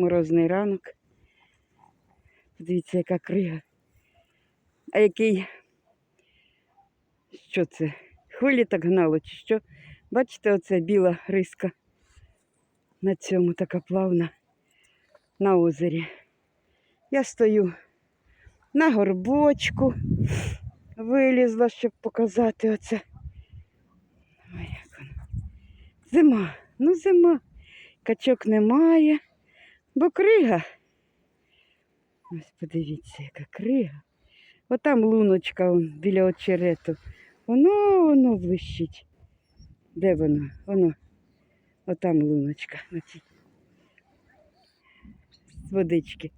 морозний ранок. Подивіться, яка крига. А який. Що це? Хвилі так гнало, чи що? Бачите, оце біла риска. На цьому така плавна на озері. Я стою на горбочку, вилізла, щоб показати оце. Ой, як воно. Зима, ну зима. Качок немає, бо крига. Ось подивіться, яка крига. Отам луночка біля очерету. Воно воно блищить. Де воно? Воно. Отам луночка з водички.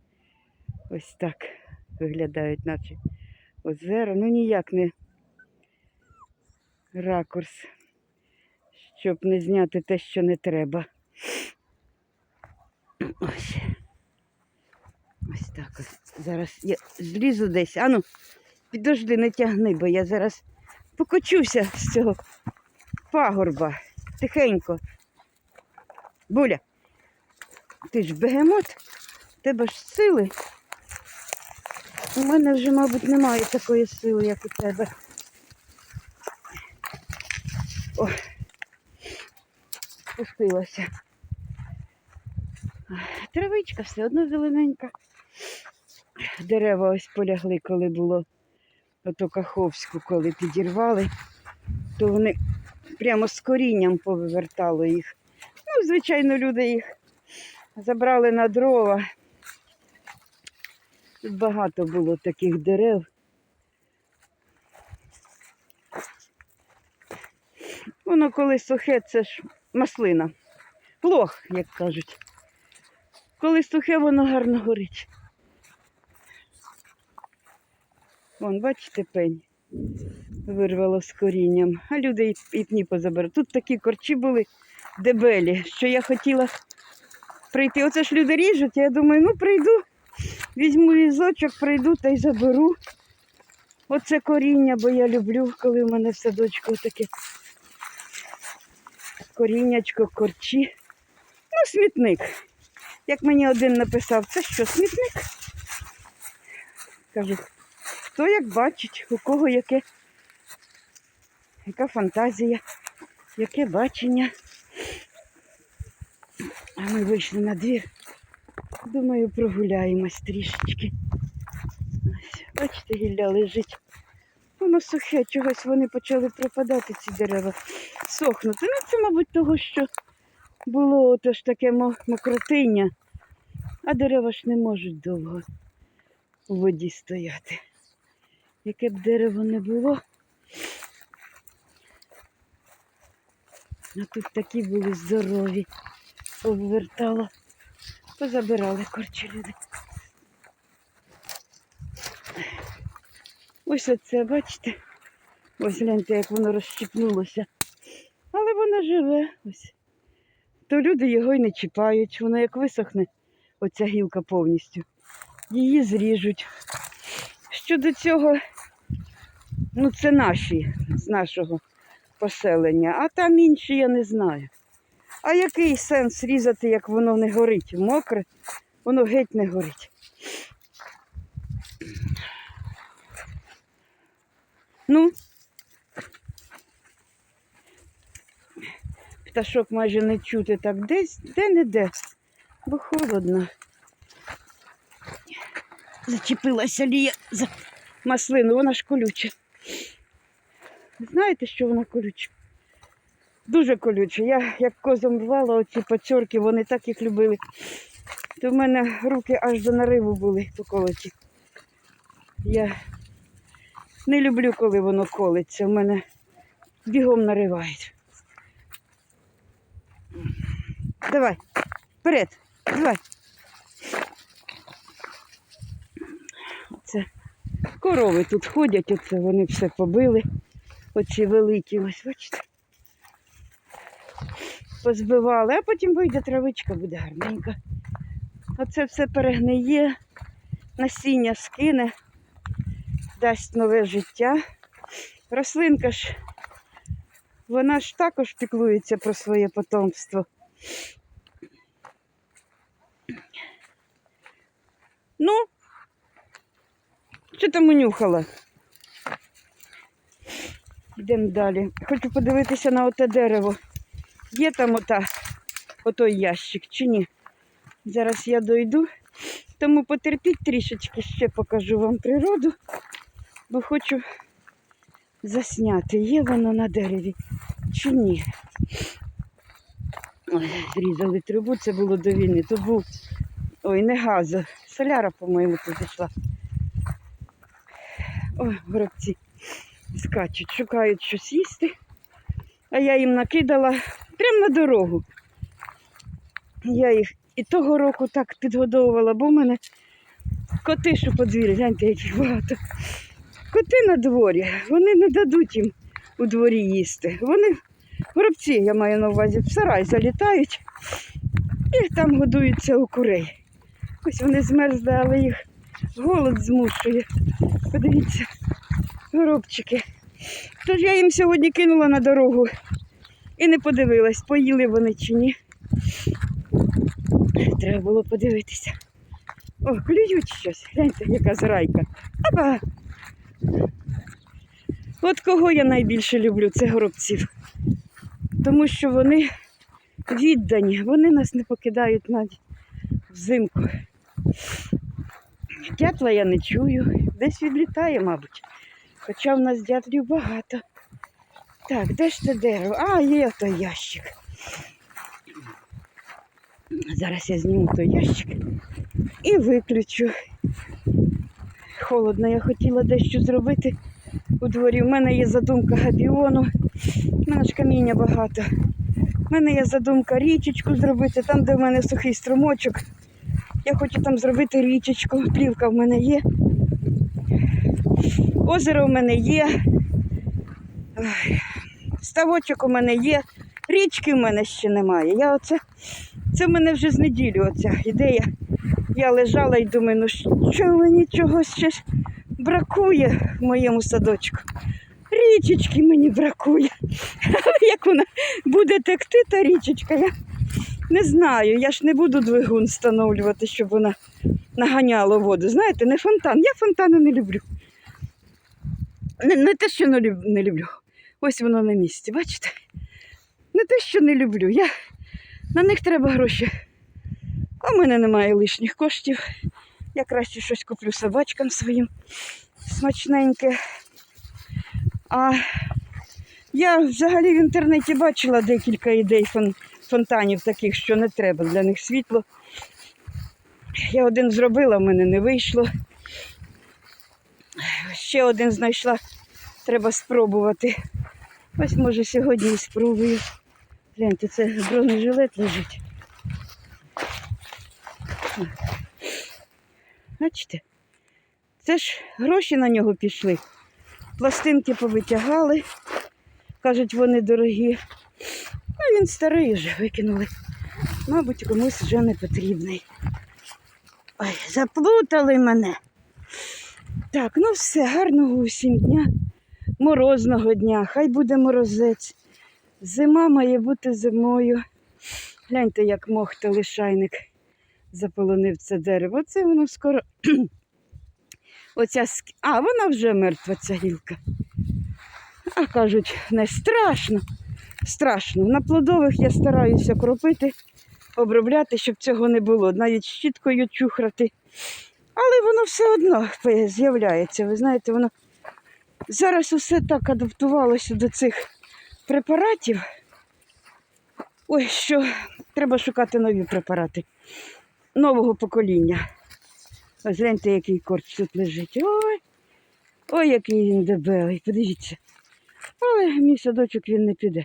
Ось так виглядають, наче озера. Ну ніяк не ракурс, щоб не зняти те, що не треба. Ось. Ось так. Зараз я злізу десь. Ану, підожди, не тягни, бо я зараз покочуся з цього пагорба. Тихенько. Буля, ти ж бегемот, тебе ж сили. У мене вже, мабуть, немає такої сили, як у тебе. О, спустилася. Травичка все одно зелененька. Дерева ось полягли, коли було ото Каховську, коли підірвали, то вони прямо з корінням повивертало їх. Ну, звичайно, люди їх забрали на дрова. Тут багато було таких дерев. Воно коли сухе, це ж маслина. Плох, як кажуть. Коли сухе, воно гарно горить. Вон, бачите, пень вирвало з корінням, а люди і, пні позабирали. Тут такі корчі були дебелі, що я хотіла прийти. Оце ж люди ріжуть, я думаю, ну прийду, візьму візочок, прийду та й заберу. Оце коріння, бо я люблю, коли в мене в садочку таке коріннячко, корчі. Ну, смітник. Як мені один написав, це що, смітник? Кажу, хто як бачить, у кого яке, яка фантазія, яке бачення. А ми вийшли на двір. Думаю, прогуляємось трішечки. Ось, бачите, гілля лежить. Воно сухе, чогось вони почали пропадати, ці дерева, сохнути. Ну, це, мабуть, того, що було ото ж таке мокротиння, а дерева ж не можуть довго у воді стояти. Яке б дерево не було. А тут такі були здорові. Повертало. Позабирали корчі люди. Ось оце, бачите? Ось гляньте, як воно розщепнулося. Але воно живе. Ось. То люди його й не чіпають. Воно як висохне, оця гілка повністю. Її зріжуть. Щодо цього, ну це наші з нашого поселення, а там інші я не знаю. А який сенс різати, як воно не горить? Мокре, воно геть не горить. Ну, пташок майже не чути так десь, де-не-де, бо холодно. Зачепилася лія за маслину, вона ж колюча. Знаєте, що вона колюча? Дуже колюча. Я як козом рвала оці пацьорки, вони так їх любили. То в мене руки аж до нариву були поколоті. Я не люблю, коли воно колиться. В мене бігом наривають. Давай, вперед, давай. Оце корови тут ходять, оце вони все побили. Оці великі, ось бачите. Позбивали, а потім вийде травичка, буде гарненька. Оце все перегниє, насіння скине, дасть нове життя. Рослинка ж, вона ж також піклується про своє потомство. Що там унюхала? Йдемо далі. Хочу подивитися на оте дерево. Є там ота, отой ящик чи ні? Зараз я дойду. Тому потерпіть трішечки, ще покажу вам природу, бо хочу засняти, є воно на дереві чи ні. Ой, різали трубу, це було до війни. Тут був, ой, не газа, соляра, по-моєму, тут зайшла. Ой, горобці скачуть, шукають щось їсти, а я їм накидала прямо на дорогу. Я їх і того року так підгодовувала, бо в мене коти, що по двірі, гляньте, яких багато. Коти на дворі, вони не дадуть їм у дворі їсти. Вони, горобці, я маю на увазі, в сарай залітають і там годуються у курей. Ось вони змерзли, але їх голод змушує. Подивіться, горобчики. Тож я їм сьогодні кинула на дорогу і не подивилась, поїли вони чи ні. Треба було подивитися. О, клюють щось. Гляньте, яка зрайка. Аба! От кого я найбільше люблю, це горобців. Тому що вони віддані, вони нас не покидають навіть взимку. Дятла я не чую, десь відлітає, мабуть. Хоча в нас дятлів багато. Так, де ж те дерево? А, є той ящик. Зараз я зніму той ящик і виключу. Холодно, я хотіла дещо зробити у дворі. У мене є задумка габіону, у мене ж каміння багато. У мене є задумка річечку зробити, там, де в мене сухий струмочок. Я хочу там зробити річечку, плівка в мене є. Озеро в мене є. Ставочок у мене є. Річки в мене ще немає. Я оце, це в мене вже з неділю оця ідея. Я лежала і думаю, ну що мені чогось ще бракує в моєму садочку. Річечки мені бракує. Як вона буде текти, та річечка, я не знаю. Я ж не буду двигун встановлювати, щоб вона наганяла воду. Знаєте, не фонтан. Я фонтани не люблю. Не, не те, що не, люблю. Ось воно на місці, бачите? Не те, що не люблю. Я... На них треба гроші. А в мене немає лишніх коштів. Я краще щось куплю собачкам своїм смачненьке. А я взагалі в інтернеті бачила декілька ідей фон, фонтанів таких, що не треба для них світло. Я один зробила, в мене не вийшло. Ще один знайшла, треба спробувати. Ось може сьогодні і спробую. Гляньте, це бронежилет лежить. Бачите? Це ж гроші на нього пішли. Пластинки повитягали. Кажуть, вони дорогі. А він старий вже викинули. Мабуть, комусь вже не потрібний. Ой, заплутали мене. Так, ну все, гарного усім дня, морозного дня, хай буде морозець. Зима має бути зимою. Гляньте, як мох та лишайник заполонив це дерево. Оце воно скоро. Оця ск- А, вона вже мертва, ця гілка. А кажуть, не страшно. Страшно. На плодових я стараюся кропити, обробляти, щоб цього не було. Навіть щіткою чухрати. Але воно все одно з'являється. Ви знаєте, воно зараз усе так адаптувалося до цих препаратів. Ой, що треба шукати нові препарати нового покоління. Ось гляньте, який корч тут лежить. Ой, ой, який він дебелий, подивіться. Але мій садочок він не піде.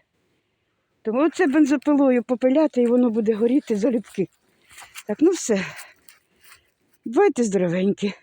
Тому оце бензопилою попиляти і воно буде горіти залюбки. Так, ну все. Бувайте здоровенькі.